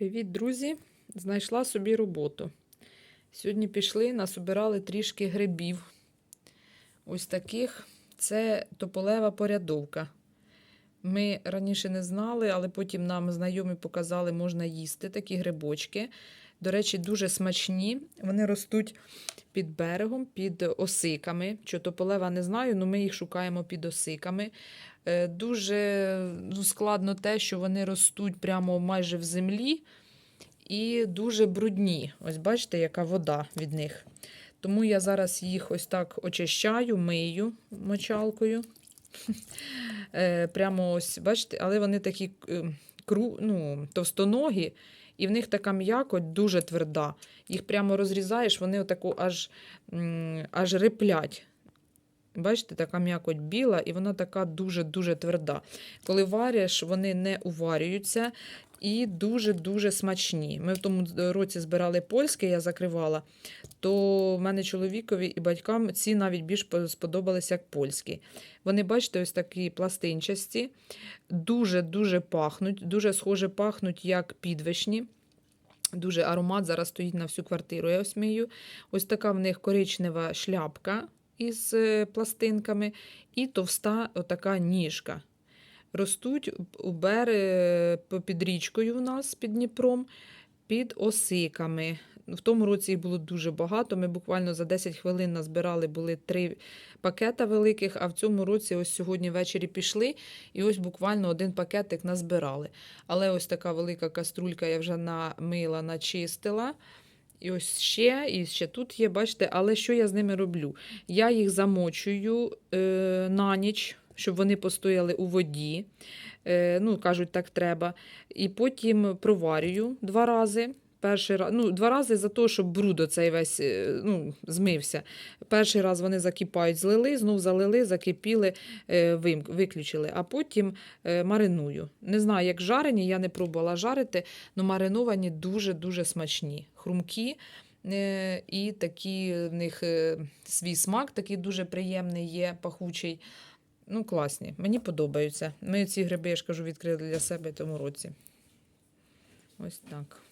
Привіт, друзі! Знайшла собі роботу. Сьогодні пішли, насобирали трішки грибів. Ось таких це тополева порядовка. Ми раніше не знали, але потім нам знайомі показали, можна їсти такі грибочки. До речі, дуже смачні. Вони ростуть під берегом, під осиками. Що тополева не знаю, але ми їх шукаємо під осиками. Е, Дуже ну, складно те, що вони ростуть прямо майже в землі і дуже брудні. Ось бачите, яка вода від них. Тому я зараз їх ось так очищаю, мию мочалкою. Е, Прямо ось, бачите, але вони такі е, ну, товстоногі, і в них така м'якоть дуже тверда. Їх прямо розрізаєш, вони отаку аж, аж реплять. Бачите, така м'якоть біла, і вона така дуже-дуже тверда. Коли вариш, вони не уварюються і дуже-дуже смачні. Ми в тому році збирали польське, я закривала, то в мене чоловікові і батькам ці навіть більш по- сподобались, як польські. Вони, бачите, ось такі пластинчасті, дуже-дуже пахнуть, дуже схоже пахнуть, як підвишні. Дуже аромат зараз стоїть на всю квартиру. Я ось мию. Ось така в них коричнева шляпка із е, пластинками і товста отака ніжка. Ростуть у бере під річкою у нас під Дніпром, під осиками. В тому році їх було дуже багато. Ми буквально за 10 хвилин назбирали були три пакета великих, а в цьому році ось сьогодні ввечері пішли і ось буквально один пакетик назбирали. Але ось така велика каструлька я вже намила, начистила. І ось ще, і ще тут є, бачите, але що я з ними роблю? Я їх замочую е, на ніч, щоб вони постояли у воді. Е, ну, кажуть, так треба. І потім проварюю два рази. Перший раз, ну, два рази за те, щоб бруд оцей весь е, ну, змився. Перший раз вони закипають, злили, знов залили, закипіли, е, виключили, а потім мариную. Не знаю, як жарені, я не пробувала жарити, але мариновані дуже-дуже смачні. Хрумкі і такі в них свій смак такий дуже приємний є, пахучий. Ну, класні. Мені подобаються. Ми ці гриби, я ж кажу, відкрили для себе тому році. Ось так.